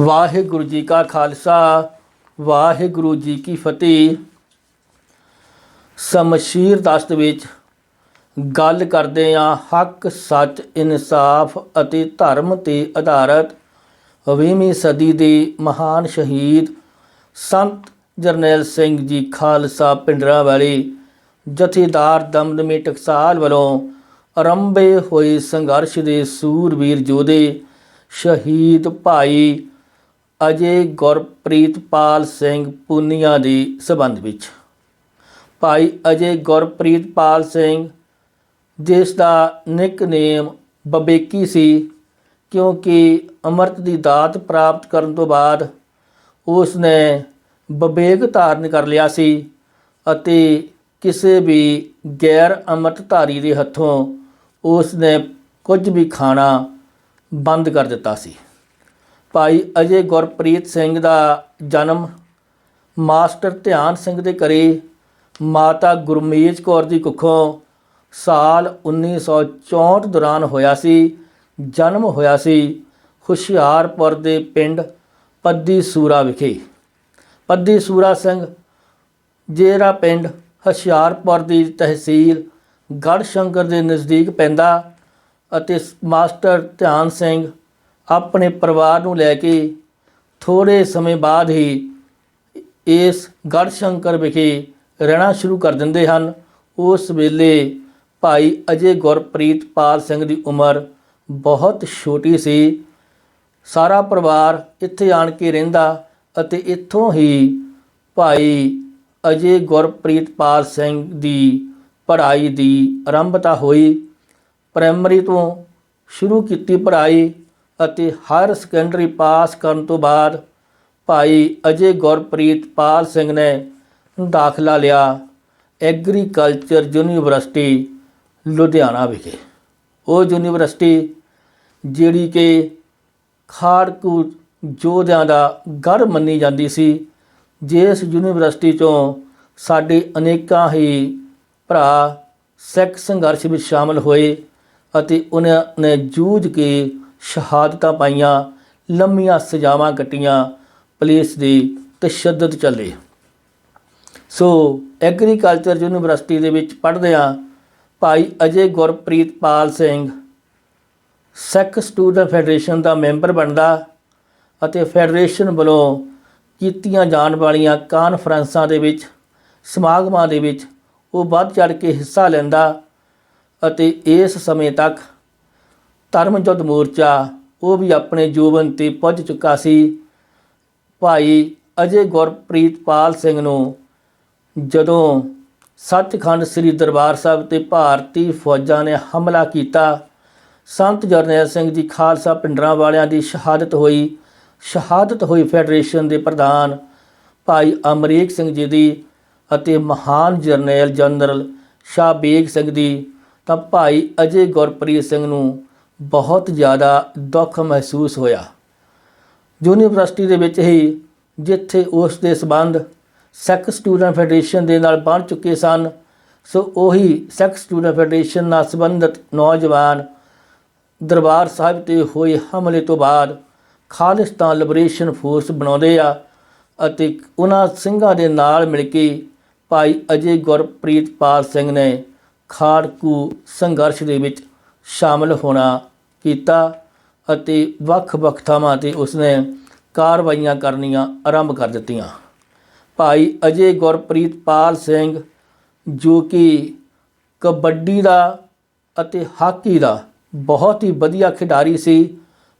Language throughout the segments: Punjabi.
ਵਾਹਿਗੁਰੂ ਜੀ ਕਾ ਖਾਲਸਾ, ਵਾਹਿਗੁਰੂ ਜੀ ਕੀ ਫਤਿਹ। ਸਮਸ਼ੀਰ ਦਸਤ ਵਿੱਚ ਗੱਲ ਕਰਦੇ ਹਾਂ, ਹੱਕ, ਸੱਚ, ਇਨਸਾਫ ਅਤੇ ਧਰਮ ਤੇ ਆਧਾਰਿਤ 20ਵੀਂ ਸਦੀ ਦੇ ਮਹਾਨ ਸ਼ਹੀਦ ਸੰਤ ਜਰਨੈਲ ਸਿੰਘ ਜੀ ਖਾਲਸਾ ਪਿੰਡਰਾਂ ਵਾਲੇ ਜਥੇਦਾਰ ਦਮਦਮੀ ਟਕਸਾਲ ਵੱਲੋਂ ਆਰੰਭੇ ਹੋਏ ਸੰਘਰਸ਼ ਦੇ ਸੂਰਬੀਰ ਯੋਧੇ ਸ਼ਹੀਦ ਭਾਈ ਅਜੇ ਗੁਰਪ੍ਰੀਤ ਪਾਲ ਸਿੰਘ ਪੁੰਨੀਆ ਦੀ ਸਬੰਧ ਵਿੱਚ। ਭਾਈ ਅਜੇ ਗੁਰਪ੍ਰੀਤ ਪਾਲ ਸਿੰਘ, ਜਿਸ ਦਾ ਨਿਕਨੇਮ ਬਬੇਕੀ ਸੀ, ਕਿਉਂਕਿ ਅੰਮ੍ਰਿਤ ਦੀ ਦਾਤ ਪ੍ਰਾਪਤ ਕਰਨ ਤੋਂ ਬਾਅਦ ਉਸ ਨੇ ਵਿਵੇਕ ਧਾਰਨ ਕਰ ਲਿਆ ਸੀ ਅਤੇ ਕਿਸੇ ਵੀ ਗੈਰ ਅੰਮ੍ਰਿਤਧਾਰੀ ਦੇ ਹੱਥੋਂ ਉਸ ਨੇ ਕੁਝ ਵੀ ਖਾਣਾ ਬੰਦ ਕਰ ਦਿੱਤਾ ਸੀ। ਭਾਈ ਅਜੇ ਗੁਰਪ੍ਰੀਤ ਸਿੰਘ ਦਾ ਜਨਮ ਮਾਸਟਰ ਧਿਆਨ ਸਿੰਘ ਦੇ ਘਰੇ ਮਾਤਾ ਗੁਰਮੇਜ ਕੌਰ ਦੀ ਕੁੱਖੋਂ ਸਾਲ 1964 ਦੌਰਾਨ ਹੋਇਆ ਸੀ, ਜਨਮ ਹੋਇਆ ਸੀ ਹੁਸ਼ਿਆਰਪੁਰ ਦੇ ਪਿੰਡ ਪੱਦੀ ਸੂਰਾ ਵਿਖੇ। ਪੱਦੀ ਸੂਰਾ ਸਿੰਘ ਜਿਹੜਾ ਪਿੰਡ ਹੁਸ਼ਿਆਰਪੁਰ ਦੀ ਤਹਿਸੀਲ ਗੜਸ਼ੰਕਰ ਦੇ ਨਜ਼ਦੀਕ ਪੈਂਦਾ ਅਤੇ ਸ- ਮਾਸਟਰ ਧਿਆਨ ਸਿੰਘ ਆਪਣੇ ਪਰਿਵਾਰ ਨੂੰ ਲੈ ਕੇ ਥੋੜੇ ਸਮੇਂ ਬਾਅਦ ਹੀ ਇਸ ਗੜਸ਼ੰਕਰ ਵਿਖੇ ਰਹਿਣਾ ਸ਼ੁਰੂ ਕਰ ਦਿੰਦੇ ਹਨ। ਉਸ ਵੇਲੇ ਭਾਈ ਅਜੇ ਗੁਰਪ੍ਰੀਤ ਪਾਲ ਸਿੰਘ ਦੀ ਉਮਰ ਬਹੁਤ ਛੋਟੀ ਸੀ। ਸਾਰਾ ਪਰਿਵਾਰ ਇੱਥੇ ਆਣ ਕੇ ਰਹਿੰਦਾ ਅਤੇ ਇੱਥੋਂ ਹੀ ਭਾਈ ਅਜੇ ਗੁਰਪ੍ਰੀਤ ਪਾਲ ਸਿੰਘ ਦੀ ਪੜ੍ਹਾਈ ਦੀ ਆਰੰਭਤਾ ਹੋਈ। ਪ੍ਰਾਇਮਰੀ ਤੋਂ ਸ਼ੁਰੂ ਕੀਤੀ ਪੜ੍ਹਾਈ ਅਤੇ ਹਾਇਰ ਸੈਕੰਡਰੀ ਪਾਸ ਕਰਨ ਤੋਂ ਬਾਅਦ ਭਾਈ ਅਜੇ ਗੁਰਪ੍ਰੀਤ ਪਾਲ ਸਿੰਘ ਨੇ ਦਾਖਲਾ ਲਿਆ ਐਗਰੀਕਲਚਰ ਯੂਨੀਵਰਸਿਟੀ ਲੁਧਿਆਣਾ ਵਿਖੇ। ਉਹ ਯੂਨੀਵਰਸਿਟੀ ਜਿਹੜੀ ਕਿ ਖਾੜਕੂ ਯੋਧਿਆਂ ਦਾ ਗੜ ਮੰਨੀ ਜਾਂਦੀ ਸੀ, ਜਿਸ ਯੂਨੀਵਰਸਿਟੀ ਚੋਂ ਸਾਡੇ ਅਨੇਕਾਂ ਹੀ ਭਰਾ ਸਿੱਖ ਸੰਘਰਸ਼ ਵਿੱਚ ਸ਼ਾਮਲ ਹੋਏ। ਅਤੇ ਉਹਨਾਂ ਨੇ ਜੂਝ ਕੇ ਸ਼ਹਾਦਤਾਂ ਪਾਈਆਂ, ਲੰਮੀਆਂ ਸਜ਼ਾਵਾਂ ਕੱਟੀਆਂ, ਪੁਲਿਸ ਦੀ ਤਸ਼ੱਦਦ ਚੱਲੇ ਸੋ ਐਗਰੀਕਲਚਰ ਯੂਨੀਵਰਸਿਟੀ ਦੇ ਵਿੱਚ ਪੜ੍ਹਦਿਆਂ ਭਾਈ ਅਜੇ ਗੁਰਪ੍ਰੀਤ ਪਾਲ ਸਿੰਘ ਸਿੱਖ ਸਟੂਡੈਂਟ ਫੈਡਰੇਸ਼ਨ ਦਾ ਮੈਂਬਰ ਬਣਦਾ ਅਤੇ ਫੈਡਰੇਸ਼ਨ ਵੱਲੋਂ ਕੀਤੀਆਂ ਜਾਣ ਵਾਲੀਆਂ ਕਾਨਫਰੰਸਾਂ ਦੇ ਵਿੱਚ, ਸਮਾਗਮਾਂ ਦੇ ਵਿੱਚ ਉਹ ਵੱਧ ਚੜ ਕੇ ਹਿੱਸਾ ਲੈਂਦਾ ਅਤੇ ਇਸ ਸਮੇਂ ਤੱਕ ਧਰਮ ਯੁੱਧ ਮੋਰਚਾ ਉਹ ਵੀ ਆਪਣੇ ਜੀਵਨ ਤੇ ਪੁੱਜ ਚੁੱਕਾ ਸੀ। ਭਾਈ ਅਜੇ ਗੁਰਪ੍ਰੀਤ ਪਾਲ ਸਿੰਘ ਨੂੰ ਜਦੋਂ ਸੱਚਖੰਡ ਸ੍ਰੀ ਦਰਬਾਰ ਸਾਹਿਬ ਤੇ ਭਾਰਤੀ ਫੌਜਾਂ ਨੇ ਹਮਲਾ ਕੀਤਾ, ਸੰਤ ਜਰਨੈਲ ਸਿੰਘ ਜੀ ਖਾਲਸਾ ਪਿੰਡਰਾਂ ਵਾਲਿਆਂ ਦੀ ਸ਼ਹਾਦਤ ਹੋਈ। ਸ਼ਹਾਦਤ ਹੋਈ ਫੈਡਰੇਸ਼ਨ ਦੇ ਪ੍ਰਧਾਨ ਭਾਈ ਅਮਰੀਕ ਸਿੰਘ ਜੀ ਦੀ ਅਤੇ ਮਹਾਨ ਜਰਨੈਲ ਜਨਰਲ ਸ਼ਾਹ ਬੇਗ ਸਿੰਘ ਦੀ। ਤਾਂ ਭਾਈ ਅਜੇ ਗੁਰਪ੍ਰੀਤ ਸਿੰਘ ਨੂੰ ਬਹੁਤ ਜ਼ਿਆਦਾ ਦੁੱਖ ਮਹਿਸੂਸ ਹੋਇਆ। ਯੂਨੀਵਰਸਿਟੀ ਦੇ ਵਿੱਚ ਹੀ ਜਿੱਥੇ ਉਸ ਦੇ ਸਬੰਧ ਸਿੱਖ ਸਟੂਡੈਂਟ ਫੈਡਰੇਸ਼ਨ ਦੇ ਨਾਲ ਬਣ ਚੁੱਕੇ ਸਨ, ਸੋ ਉਹੀ ਸਿੱਖ ਸਟੂਡੈਂਟ ਫੈਡਰੇਸ਼ਨ ਨਾਲ ਸੰਬੰਧਿਤ ਨੌਜਵਾਨ ਦਰਬਾਰ ਸਾਹਿਬ ਤੇ ਹੋਏ ਹਮਲੇ ਤੋਂ ਬਾਅਦ ਖਾਲਿਸਤਾਨ ਲਿਬਰੇਸ਼ਨ ਫੋਰਸ ਬਣਾਉਂਦੇ ਆ ਅਤੇ ਉਹਨਾਂ ਸਿੰਘਾਂ ਦੇ ਨਾਲ ਮਿਲ ਕੇ ਭਾਈ ਅਜੇ ਗੁਰਪ੍ਰੀਤ ਪਾਲ ਸਿੰਘ ਨੇ ਖਾੜਕੂ ਸੰਘਰਸ਼ ਦੇ ਵਿੱਚ ਸ਼ਾਮਲ ਹੋਣਾ ਕੀਤਾ ਅਤੇ ਵੱਖ-ਵੱਖ ਥਾਵਾਂ ਤੇ ਉਸਨੇ ਕਾਰਵਾਈਆਂ ਕਰਨੀਆਂ ਆਰੰਭ ਕਰ ਦਿੱਤੀਆਂ। ਭਾਈ ਅਜੇ ਗੁਰਪ੍ਰੀਤ ਪਾਲ ਸਿੰਘ, ਜੋ ਕਿ ਕਬੱਡੀ ਦਾ ਅਤੇ ਹਾਕੀ ਦਾ ਬਹੁਤ ਹੀ ਵਧੀਆ ਖਿਡਾਰੀ ਸੀ,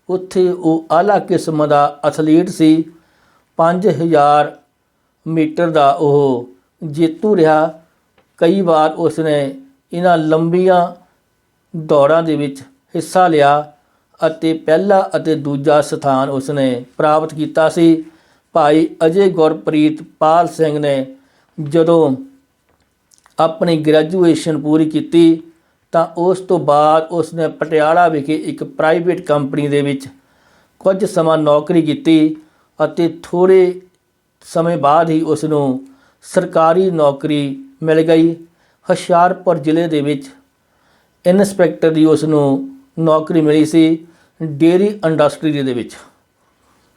ਉੱਥੇ ਉਹ ਆਲਾ ਕਿਸਮ ਦਾ ਐਥਲੀਟ ਸੀ। 5000 ਮੀਟਰ ਦਾ ਉਹ ਜੇਤੂ ਰਿਹਾ। ਕਈ ਵਾਰ ਉਸਨੇ ਇਹਨਾਂ ਲੰਬੀਆਂ ਦੌੜਾਂ ਦੇ ਵਿੱਚ ਹਿੱਸਾ ਲਿਆ ਅਤੇ ਪਹਿਲਾ ਅਤੇ ਦੂਜਾ ਸਥਾਨ ਉਸਨੇ ਪ੍ਰਾਪਤ ਕੀਤਾ ਸੀ। ਭਾਈ ਅਜੇ ਗੁਰਪ੍ਰੀਤ ਪਾਲ ਸਿੰਘ ਨੇ ਜਦੋਂ ਆਪਣੀ ਗ੍ਰੈਜੂਏਸ਼ਨ ਪੂਰੀ ਕੀਤੀ, ਤਾਂ ਉਸ ਤੋਂ ਬਾਅਦ ਉਸਨੇ ਪਟਿਆਲਾ ਵਿਖੇ ਇੱਕ ਪ੍ਰਾਈਵੇਟ ਕੰਪਨੀ ਦੇ ਵਿੱਚ ਕੁਝ ਸਮਾਂ ਨੌਕਰੀ ਕੀਤੀ ਅਤੇ ਥੋੜੇ ਸਮੇਂ ਬਾਅਦ ਹੀ ਉਸ ਨੂੰ ਸਰਕਾਰੀ ਨੌਕਰੀ ਮਿਲ ਗਈ। ਹੁਸ਼ਿਆਰਪੁਰ ਜ਼ਿਲ੍ਹੇ ਦੇ ਵਿੱਚ ਇਨਸਪੈਕਟਰ ਦੀ ਉਸ ਨੂੰ ਨੌਕਰੀ ਮਿਲੀ ਸੀ ਡੇਰੀ ਇੰਡਸਟਰੀ ਦੇ ਵਿੱਚ।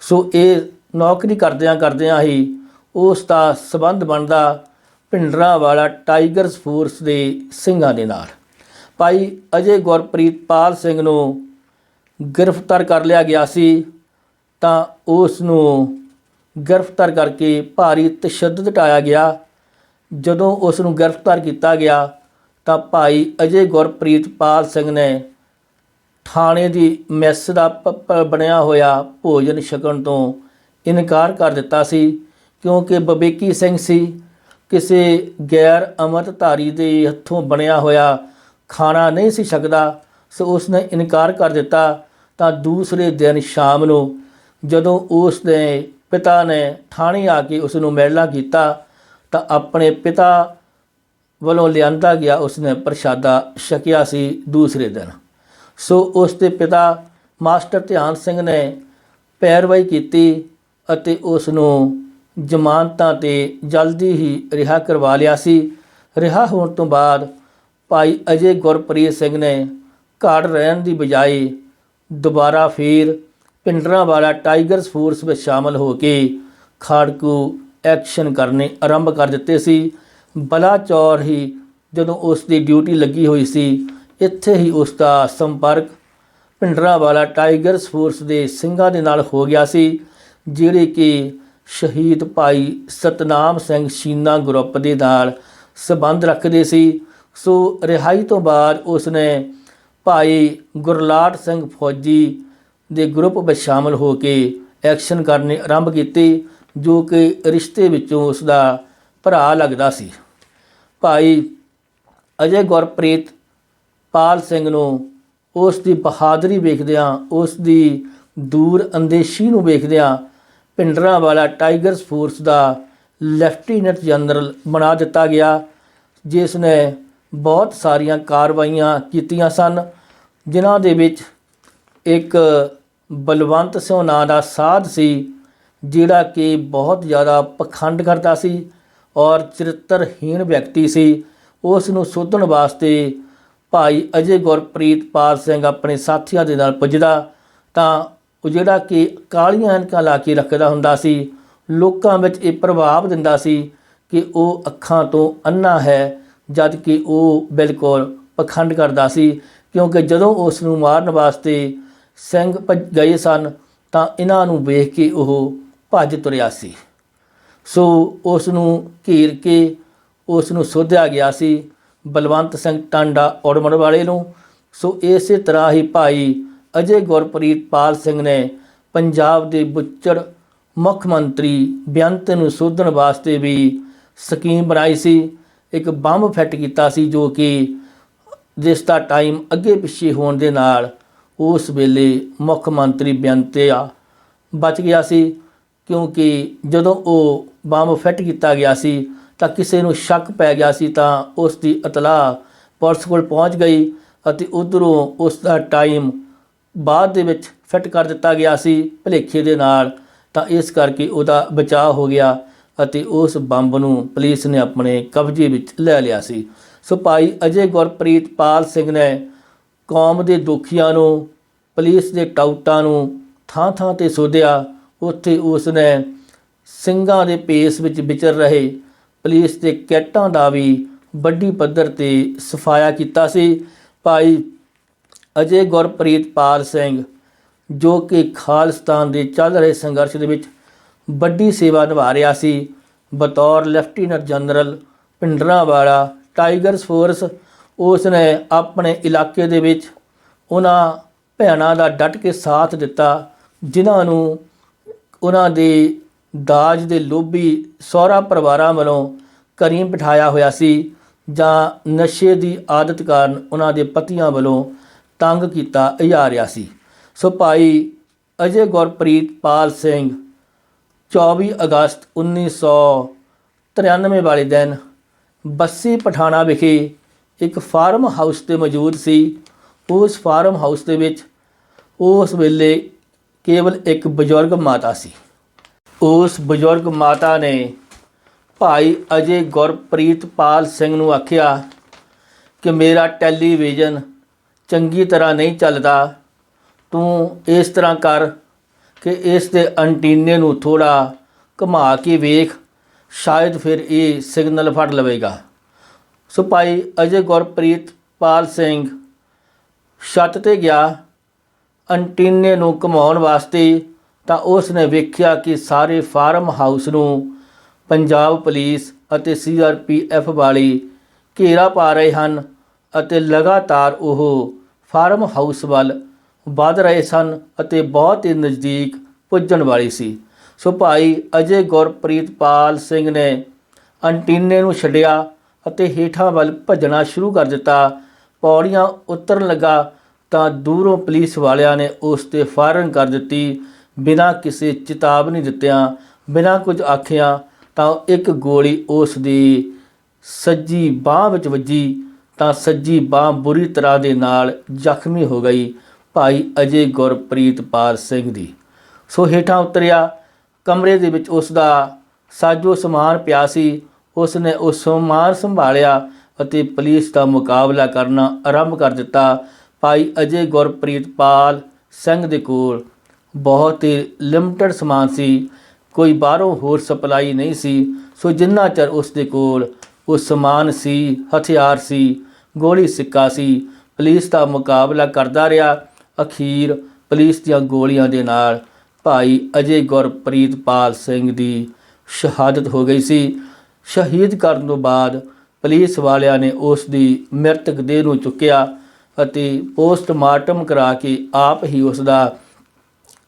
ਸੋ ਇਹ ਨੌਕਰੀ ਕਰਦਿਆਂ ਕਰਦਿਆਂ ਹੀ ਉਸ ਦਾ ਸਬੰਧ ਬਣਦਾ ਭਿੰਡਰਾਂ ਵਾਲਾ ਟਾਈਗਰਸ ਫੋਰਸ ਦੇ ਸਿੰਘਾਂ ਦੇ ਨਾਲ। ਭਾਈ ਅਜੇ ਗੁਰਪ੍ਰੀਤ ਪਾਲ ਸਿੰਘ ਨੂੰ ਗ੍ਰਿਫਤਾਰ ਕਰ ਲਿਆ ਗਿਆ ਸੀ ਤਾਂ ਉਸ ਨੂੰ ਗ੍ਰਿਫਤਾਰ ਕਰਕੇ ਭਾਰੀ ਤਸ਼ੱਦਦ ਢਾਇਆ ਗਿਆ ਜਦੋਂ ਉਸ ਨੂੰ ਗ੍ਰਿਫਤਾਰ ਕੀਤਾ ਗਿਆ ਤਾਂ ਭਾਈ ਅਜੇ ਗੁਰਪ੍ਰੀਤ ਪਾਲ ਸਿੰਘ ਨੇ ਥਾਣੇ ਦੀ ਮੈਸ ਦਾ ਪ- ਬਣਿਆ ਹੋਇਆ ਭੋਜਨ ਛਕਣ ਤੋਂ ਇਨਕਾਰ ਕਰ ਦਿੱਤਾ ਸੀ, ਕਿਉਂਕਿ ਬਬੇਕੀ ਸਿੰਘ ਸੀ। ਕਿਸੇ ਗੈਰ ਅੰਮ੍ਰਿਤਧਾਰੀ ਦੇ ਹੱਥੋਂ ਬਣਿਆ ਹੋਇਆ ਖਾਣਾ ਨਹੀਂ ਸੀ ਛਕਦਾ, ਸੋ ਉਸ ਨੇ ਇਨਕਾਰ ਕਰ ਦਿੱਤਾ। ਤਾਂ ਦੂਸਰੇ ਦਿਨ ਸ਼ਾਮ ਨੂੰ ਜਦੋਂ ਉਸ ਦੇ ਪਿਤਾ ਨੇ ਥਾਣੇ ਆ ਕੇ ਉਸ ਨੂੰ ਮਿਲਣਾ ਕੀਤਾ ਤਾਂ ਆਪਣੇ ਪਿਤਾ ਵੱਲੋਂ ਲਿਆਂਦਾ ਗਿਆ ਉਸਨੇ ਪ੍ਰਸ਼ਾਦਾ ਛਕਿਆ ਸੀ ਦੂਸਰੇ ਦਿਨ। ਸੋ ਉਸ ਦੇ ਪਿਤਾ ਮਾਸਟਰ ਧਿਆਨ ਸਿੰਘ ਨੇ ਪੈਰਵਾਈ ਕੀਤੀ ਅਤੇ ਉਸ ਨੂੰ ਜ਼ਮਾਨਤਾਂ ਤੇ ਜਲਦੀ ਹੀ ਰਿਹਾ ਕਰਵਾ ਲਿਆ ਸੀ। ਰਿਹਾ ਹੋਣ ਤੋਂ ਬਾਅਦ ਭਾਈ ਅਜੇ ਗੁਰਪ੍ਰੀਤ ਸਿੰਘ ਨੇ ਘਰ ਰਹਿਣ ਦੀ ਬਜਾਏ ਦੁਬਾਰਾ ਫੇਰ ਪਿੰਡਰਾਂ ਵਾਲਾ ਟਾਈਗਰਸ ਫੋਰਸ ਵਿੱਚ ਸ਼ਾਮਲ ਹੋ ਕੇ ਖਾੜਕੂ ਐਕਸ਼ਨ ਕਰਨੇ ਆਰੰਭ ਕਰ ਦਿੱਤੇ ਸੀ। ਬਲਾਚੌਰ ਹੀ ਜਦੋਂ ਉਸ ਦੀ ਡਿਊਟੀ ਲੱਗੀ ਹੋਈ ਸੀ, ਇੱਥੇ ਹੀ ਉਸ ਦਾ ਸੰਪਰਕ ਪਿੰਡਰਾਂ ਵਾਲਾ ਟਾਈਗਰਸ ਫੋਰਸ ਦੇ ਸਿੰਘਾਂ ਦੇ ਨਾਲ ਹੋ ਗਿਆ ਸੀ, ਜਿਹੜੇ ਕਿ ਸ਼ਹੀਦ ਭਾਈ ਸਤਨਾਮ ਸਿੰਘ ਸ਼ੀਨਾ ਗਰੁੱਪ ਦੇ ਨਾਲ ਸਬੰਧ ਰੱਖਦੇ ਸੀ। ਸੋ ਰਿਹਾਈ ਤੋਂ ਬਾਅਦ ਉਸ ਨੇ ਭਾਈ ਗੁਰਲਾਟ ਸਿੰਘ ਫੌਜੀ ਦੇ ਗਰੁੱਪ ਵਿੱਚ ਸ਼ਾਮਲ ਹੋ ਕੇ ਐਕਸ਼ਨ ਕਰਨੇ ਆਰੰਭ ਕੀਤੇ। ਜੋ ਕਿ ਰਿਸ਼ਤੇ ਵਿੱਚੋਂ ਉਸ ਦਾ ਭਰਾ ਲੱਗਦਾ ਸੀ। ਭਾਈ ਅਜੇ ਗੁਰਪ੍ਰੀਤ ਪਾਲ ਸਿੰਘ ਨੂੰ ਉਸ ਦੀ ਬਹਾਦਰੀ ਵੇਖਦਿਆਂ, ਉਸ ਦੀ ਦੂਰ ਅੰਦੇਸ਼ੀ ਨੂੰ ਵੇਖਦਿਆਂ ਪਿੰਡਰਾਂ ਵਾਲਾ ਟਾਈਗਰਸ ਫੋਰਸ ਦਾ ਲੈਫਟੀਨੈਂਟ ਜਨਰਲ ਬਣਾ ਦਿੱਤਾ ਗਿਆ, ਜਿਸ ਨੇ ਬਹੁਤ ਸਾਰੀਆਂ ਕਾਰਵਾਈਆਂ ਕੀਤੀਆਂ ਸਨ, ਜਿਨ੍ਹਾਂ ਦੇ ਵਿੱਚ ਇੱਕ ਬਲਵੰਤ ਸਿੰਘ ਨਾਂ ਦਾ ਸਾਧ ਸੀ ਜਿਹੜਾ ਕਿ ਬਹੁਤ ਜ਼ਿਆਦਾ ਪਖੰਡ ਕਰਦਾ ਸੀ ਔਰ ਚਰਿੱਤਰਹੀਣ ਵਿਅਕਤੀ ਸੀ, ਉਸ ਨੂੰ ਸੋਧਣ ਵਾਸਤੇ ਭਾਈ ਅਜੇ ਗੁਰਪ੍ਰੀਤ ਪਾਲ ਸਿੰਘ ਆਪਣੇ ਸਾਥੀਆਂ ਦੇ ਨਾਲ ਪੁੱਜਦਾ, ਤਾਂ ਉਹ ਜਿਹੜਾ ਕਿ ਕਾਲੀਆਂ ਐਨਕਾਂ ਲਾ ਕੇ ਰੱਖਦਾ ਹੁੰਦਾ ਸੀ, ਲੋਕਾਂ ਵਿੱਚ ਇਹ ਪ੍ਰਭਾਵ ਦਿੰਦਾ ਸੀ ਕਿ ਉਹ ਅੱਖਾਂ ਤੋਂ ਅੰਨਾ ਹੈ, ਜਦ ਕਿ ਉਹ ਬਿਲਕੁਲ ਪਖੰਡ ਕਰਦਾ ਸੀ, ਕਿਉਂਕਿ ਜਦੋਂ ਉਸ ਨੂੰ ਮਾਰਨ ਵਾਸਤੇ ਸਿੰਘ ਭੱਜ ਗਏ ਸਨ, ਤਾਂ ਇਹਨਾਂ ਨੂੰ ਵੇਖ ਕੇ ਉਹ ਭੱਜ ਤੁਰਿਆ ਸੀ। ਸੋ ਉਸ ਨੂੰ ਘੇਰ ਕੇ ਉਸ ਨੂੰ ਸੋਧਿਆ ਗਿਆ ਸੀ, ਬਲਵੰਤ ਸਿੰਘ ਟਾਂਡਾ ਔੜਮਣ ਵਾਲੇ ਨੂੰ। ਸੋ ਇਸੇ ਤਰ੍ਹਾਂ ਹੀ ਭਾਈ ਅਜੇ ਗੁਰਪ੍ਰੀਤ ਪਾਲ ਸਿੰਘ ਨੇ ਪੰਜਾਬ ਦੇ ਬੁੱਚੜ ਮੁੱਖ ਮੰਤਰੀ ਬੇਅੰਤ ਨੂੰ ਸੋਧਣ ਵਾਸਤੇ ਵੀ ਸਕੀਮ ਬਣਾਈ ਸੀ। ਇੱਕ ਬੰਬ ਫਿੱਟ ਕੀਤਾ ਸੀ ਜੋ ਕਿ ਜਿਸ ਦਾ ਟਾਈਮ ਅੱਗੇ ਪਿੱਛੇ ਹੋਣ ਦੇ ਨਾਲ ਉਸ ਵੇਲੇ ਮੁੱਖ ਮੰਤਰੀ ਬੇਅੰਤਿਆ ਬਚ ਗਿਆ ਸੀ। ਕਿਉਂਕਿ ਜਦੋਂ ਉਹ ਬੰਬ ਫਿੱਟ ਕੀਤਾ ਗਿਆ ਸੀ ਤਾਂ ਕਿਸੇ ਨੂੰ ਸ਼ੱਕ ਪੈ ਗਿਆ ਸੀ ਤਾਂ ਉਸ ਦੀ ਇਤਲਾਹ ਪੁਲਿਸ ਕੋਲ ਪਹੁੰਚ ਗਈ ਅਤੇ ਉਧਰੋਂ ਉਸ ਦਾ ਟਾਈਮ ਬਾਅਦ ਦੇ ਵਿੱਚ ਫਿੱਟ ਕਰ ਦਿੱਤਾ ਗਿਆ ਸੀ ਭਲੇਖੇ ਦੇ ਨਾਲ। ਤਾਂ ਇਸ ਕਰਕੇ ਉਹਦਾ ਬਚਾਅ ਹੋ ਗਿਆ ਅਤੇ ਉਸ ਬੰਬ ਨੂੰ ਪੁਲਿਸ ਨੇ ਆਪਣੇ ਕਬਜ਼ੇ ਵਿੱਚ ਲੈ ਲਿਆ ਸੀ। ਸੋ ਭਾਈ ਅਜੇ ਗੁਰਪ੍ਰੀਤ ਪਾਲ ਸਿੰਘ ਨੇ ਕੌਮ ਦੇ ਦੁਖੀਆਂ ਨੂੰ, ਪੁਲਿਸ ਦੇ ਟਾਊਟਾਂ ਨੂੰ ਥਾਂ ਥਾਂ ਤੇ ਸੋਧਿਆ ਉੱਥੇ ਉਸ ਨੇ ਸਿੰਘਾਂ ਦੇ ਪੇਸ ਵਿੱਚ ਵਿਚਰ ਰਹੇ, ਪੁਲਿਸ ਦੇ ਕੈਟਾਂ ਦਾ ਵੀ ਵੱਡੀ ਪੱਧਰ ਤੇ ਸਫਾਇਆ ਕੀਤਾ ਸੀ। ਭਾਈ ਅਜੇ ਗੁਰਪ੍ਰੀਤ ਪਾਲ ਸਿੰਘ, ਜੋ ਕਿ ਖਾਲਿਸਤਾਨ ਦੇ ਚੱਲ ਰਹੇ ਸੰਘਰਸ਼ ਦੇ ਵਿੱਚ ਵੱਡੀ ਸੇਵਾ ਨਿਭਾ ਰਿਹਾ ਸੀ, ਬਤੌਰ ਲੈਫਟੀਨੈਂਟ ਜਨਰਲ ਪਿੰਡਰਾਂ ਵਾਲਾ ਟਾਈਗਰਸ ਫੋਰਸ ਉਸ ਨੇ ਆਪਣੇ ਇਲਾਕੇ ਦੇ ਵਿੱਚ ਉਹਨਾਂ ਭੈਣਾਂ ਦਾ ਡਟ ਕੇ ਸਾਥ ਦਿੱਤਾ, ਜਿਨ੍ਹਾਂ ਨੂੰ ਉਹਨਾਂ ਦੇ ਦਾਜ ਦੇ ਲੋਭੀ ਸਹੁਰਾ ਪਰਿਵਾਰਾਂ ਵੱਲੋਂ ਕਰੀਮ ਬਿਠਾਇਆ ਹੋਇਆ ਸੀ ਜਾਂ ਨਸ਼ੇ ਦੀ ਆਦਤ ਕਾਰਨ ਉਹਨਾਂ ਦੇ ਪਤੀਆਂ ਵੱਲੋਂ ਤੰਗ ਕੀਤਾ ਜਾ ਰਿਹਾ ਸੀ। ਸੋ ਭਾਈ ਅਜੇ ਗੁਰਪ੍ਰੀਤ ਪਾਲ ਸਿੰਘ 24 ਅਗਸਤ 1993 ਵਾਲੇ ਦਿਨ ਬੱਸੀ ਪਠਾਣਾ ਵਿਖੇ ਇੱਕ ਫਾਰਮ ਹਾਊਸ ਤੇ ਮੌਜੂਦ ਸੀ। ਉਸ ਫਾਰਮ ਹਾਊਸ ਦੇ ਵਿੱਚ ਉਸ ਵੇਲੇ ਕੇਵਲ ਇੱਕ ਬਜ਼ੁਰਗ ਮਾਤਾ ਸੀ। ਉਸ ਬਜ਼ੁਰਗ ਮਾਤਾ ਨੇ ਭਾਈ ਅਜੇ ਗੁਰਪ੍ਰੀਤ ਪਾਲ ਸਿੰਘ ਨੂੰ ਆਖਿਆ ਕਿ ਮੇਰਾ ਟੈਲੀਵਿਜ਼ਨ ਚੰਗੀ ਤਰ੍ਹਾਂ ਨਹੀਂ ਚੱਲਦਾ। ਤੂੰ ਇਸ ਤਰ੍ਹਾਂ ਕਰ ਕਿ ਇਸ ਦੇ ਐਂਟੀਨੇ ਨੂੰ ਥੋੜਾ ਘੁਮਾ ਕੇ ਵੇਖ, ਸ਼ਾਇਦ ਫਿਰ ਇਹ ਸਿਗਨਲ ਫੜ ਲਵੇਗਾ। ਸੋ ਭਾਈ ਅਜੇ ਗੁਰਪ੍ਰੀਤ ਪਾਲ ਸਿੰਘ ਛੱਤ ਤੇ ਗਿਆ। ਐਂਟੀਨੇ ਨੂੰ ਘੁਮਾਉਣ ਵਾਸਤੇ ਤਾਂ ਉਸ ਨੇ ਵੇਖਿਆ ਕਿ ਸਾਰੇ ਫਾਰਮ ਹਾਊਸ ਨੂੰ ਪੰਜਾਬ ਪੁਲਿਸ ਅਤੇ ਸੀਆਰਪੀਐਫ ਵਾਲੇ ਘੇਰਾ ਪਾ ਰਹੇ ਹਨ ਅਤੇ ਲਗਾਤਾਰ ਉਹ ਫਾਰਮ ਹਾਊਸ ਵੱਲ ਵੱਧ ਰਹੇ ਸਨ ਅਤੇ ਬਹੁਤ ਹੀ ਨਜ਼ਦੀਕ ਪੁੱਜਣ ਵਾਲੀ ਸੀ। ਸੋ ਭਾਈ ਅਜੇ ਗੁਰਪ੍ਰੀਤ ਪਾਲ ਸਿੰਘ ਨੇ ਐਂਟੀਨੇ ਨੂੰ ਛੱਡਿਆ ਅਤੇ ਹੇਠਾਂ ਵੱਲ ਭੱਜਣਾ ਸ਼ੁਰੂ ਕਰ ਦਿੱਤਾ। ਪੌੜੀਆਂ ਉਤਰਨ ਲੱਗਾ ਤਾਂ ਦੂਰੋਂ ਪੁਲਿਸ ਵਾਲਿਆਂ ਨੇ ਉਸ ਤੇ ਫਾਇਰਿੰਗ ਕਰ ਦਿੱਤੀ। ਬਿਨਾਂ ਕਿਸੇ ਚੇਤਾਵਨੀ ਦਿੱਤਿਆਂ, ਬਿਨਾਂ ਕੁਝ ਆਖਿਆਂ, ਤਾਂ ਇੱਕ ਗੋਲੀ ਉਸ ਦੀ ਸੱਜੀ ਬਾਹ ਵਿੱਚ ਵੱਜੀ, ਤਾਂ ਸੱਜੀ ਬਾਹ ਬੁਰੀ ਤਰ੍ਹਾਂ ਦੇ ਨਾਲ ਜ਼ਖਮੀ ਹੋ ਗਈ ਭਾਈ ਅਜੇ ਗੁਰਪ੍ਰੀਤ ਪਾਲ ਸਿੰਘ ਦੀ। ਸੋ ਹੇਠਾਂ ਉਤਰਿਆ, ਕਮਰੇ ਦੇ ਵਿੱਚ ਉਸ ਦਾ ਸਾਜੋ ਸਮਾਨ ਪਿਆ ਸੀ। ਉਸ ਨੇ ਉਸ ਸਮਾਨ ਸੰਭਾਲਿਆ ਅਤੇ ਪੁਲਿਸ ਦਾ ਮੁਕਾਬਲਾ ਕਰਨਾ ਆਰੰਭ ਕਰ ਦਿੱਤਾ। ਭਾਈ ਅਜੇ ਗੁਰਪ੍ਰੀਤ ਪਾਲ ਸਿੰਘ ਦੇ ਕੋਲ ਬਹੁਤ ਹੀ ਲਿਮਟਿਡ ਸਮਾਨ ਸੀ, ਕੋਈ ਬਾਹਰੋਂ ਹੋਰ ਸਪਲਾਈ ਨਹੀਂ ਸੀ, ਸੋ ਜਿੰਨਾ ਚਿਰ ਉਸ ਦੇ ਕੋਲ ਉਹ ਸਮਾਨ ਸੀ, ਹਥਿਆਰ ਸੀ, ਗੋਲੀ ਸਿੱਕਾ ਸੀ, ਪੁਲਿਸ ਦਾ ਮੁਕਾਬਲਾ ਕਰਦਾ ਰਿਹਾ, ਅਖੀਰ ਪੁਲਿਸ ਦੀਆਂ ਗੋਲੀਆਂ ਦੇ ਨਾਲ ਭਾਈ ਅਜੇ ਗੁਰਪ੍ਰੀਤ ਪਾਲ ਸਿੰਘ ਦੀ ਸ਼ਹਾਦਤ ਹੋ ਗਈ ਸੀ। ਸ਼ਹੀਦ ਕਰਨ ਤੋਂ ਬਾਅਦ ਪੁਲਿਸ ਵਾਲਿਆਂ ਨੇ ਉਸ ਦੀ ਮ੍ਰਿਤਕ ਦੇਹ ਨੂੰ ਚੁੱਕਿਆ। ਅਤੇ ਪੋਸਟਮਾਰਟਮ ਕਰਾ ਕੇ ਆਪ ਹੀ ਉਸ ਦਾ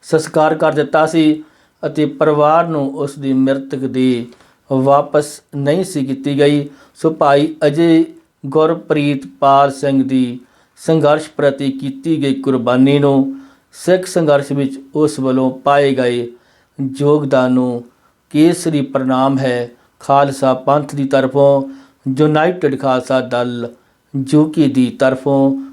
ਸੰਸਕਾਰ ਕਰ ਦਿੱਤਾ ਸੀ ਅਤੇ ਪਰਿਵਾਰ ਨੂੰ ਉਸ ਦੀ ਮ੍ਰਿਤਕ ਦੀ ਵਾਪਸ ਨਹੀਂ ਸੀ ਕੀਤੀ ਗਈ। ਸੋ ਭਾਈ ਅਜੇ ਗੁਰਪ੍ਰੀਤ ਪਾਲ ਸਿੰਘ ਦੀ ਸੰਘਰਸ਼ ਪ੍ਰਤੀ ਕੀਤੀ ਗਈ ਕੁਰਬਾਨੀ ਨੂੰ ਸਿੱਖ ਸੰਘਰਸ਼ ਵਿੱਚ ਉਸ ਵੱਲੋਂ ਪਾਏ ਗਏ ਯੋਗਦਾਨ ਨੂੰ ਕੇਸਰੀ ਪ੍ਰਣਾਮ ਹੈ ਖਾਲਸਾ ਪੰਥ ਦੀ ਤਰਫੋਂ, ਯੂਨਾਈਟਿਡ ਖਾਲਸਾ ਦਲ ਜੂਕੀ ਦੀ ਤਰਫੋਂ